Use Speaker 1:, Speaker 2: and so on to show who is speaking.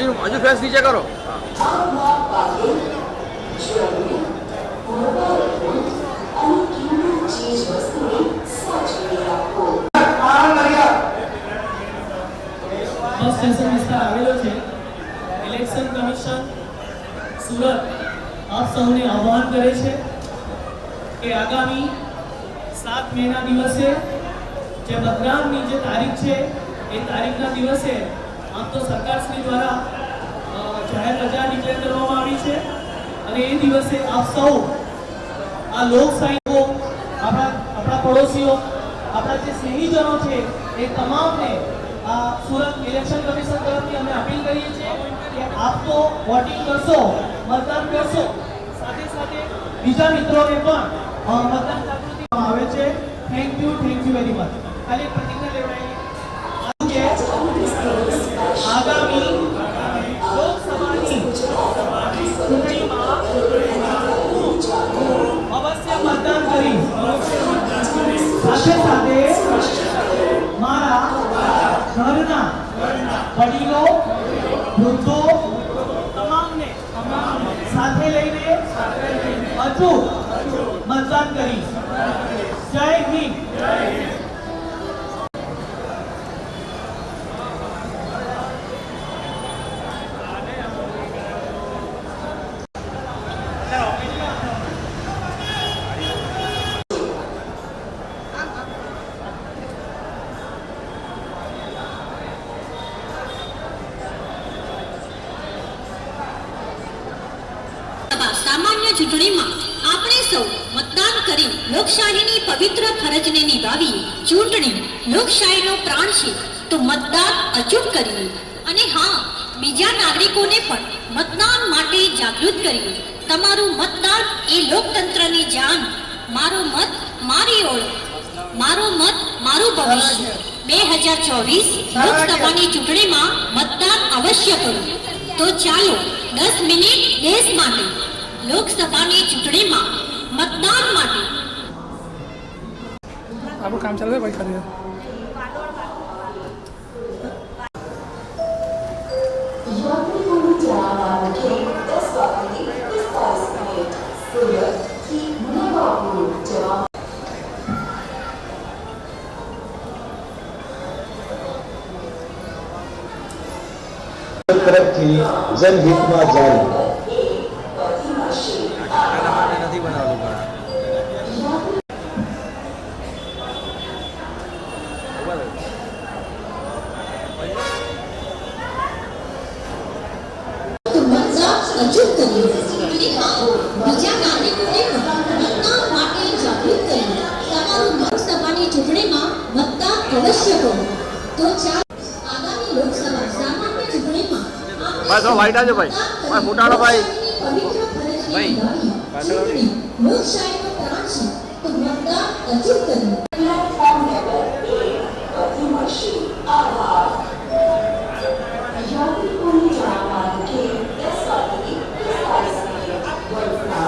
Speaker 1: હજુ હજુ ફેસ નીચે કરો.
Speaker 2: આવેલો છે. ઇલેક્શન કમિશન, સુરત, આપ સૌને આહ્વાન કરે છે કે આગામી સાત મેના દિવસે જે મતદાનની જે તારીખ છે, એ તારીખના દિવસે આમ તો સરકારશ્રી દ્વારા જાહેર રજા ડિક્લેર કરવામાં આવી છે અને એ દિવસે આપ સૌ, આ લોકશાહીઓ આપણા આપણા પડોશીઓ, આપણા જે સ્નેહીજનો છે, એ તમામને આ સુરત ઇલેક્શન કમિશન તરફથી અમે અપીલ કરીએ છીએ કે આપ તો વોટિંગ કરશો, મતદાન કરશો. સાથે સાથે બીજા મિત્રોને પણ મતદાન જાગૃતિ આવે છે. Thank you thank you very much ખાલી પ્રતિજ્ઞા લેવડાવીએ આગામી લોકસભાની ચૂંટણીમાં અવશ્ય મતદાન કરીશ સાથે સાથે મારા ઘરના વડીલો વૃદ્ધો, તમામને સાથે લઈને અચૂક મતદાન કરીશ જય હિન્દ
Speaker 3: લોકસભા સામાન્ય ચૂંટણીમાં આપણે સૌ મતદાન કરી લોકશાહીની પવિત્ર ફરજને નિભાવી ચૂંટણી લોકશાહીનો પ્રાણ છે. તો મતદાન અચૂક કરીએ અને હા, બીજા નાગરિકોને પણ મતદાન માટે જાગૃત કરીએ. તમારું મતદાન એ લોકતંત્રની જાન. મારો મત મારી ઓળખ. મારો મત મારું ભવિષ્ય. બે હજાર ચોવીસ લોકસભાની ચૂંટણીમાં મતદાન અવશ્ય કરો. તો ચાલો દસ મિનિટ દેશ માટે લોકસભાની ચૂંટણીમાં મતદાન માટે
Speaker 4: આપણું કામ ચાલે છે ભાઈ કરી
Speaker 5: યાત્રિકોનું જણાવવાનું કે
Speaker 3: ચૂંટણીમાં મતદાન અવશ્ય કરો તો ચાલો આગામી લોકસભા સામાન્ય ચૂંટણીમાં
Speaker 1: ભાઈ, થોડો light આવજો ભાઈ. ભાઈ, ફૂટાડો ભાઈ. ભાઈ,
Speaker 3: લોકશાહીનો પ્રાણ છે તો મતદાન અચૂક કરીએ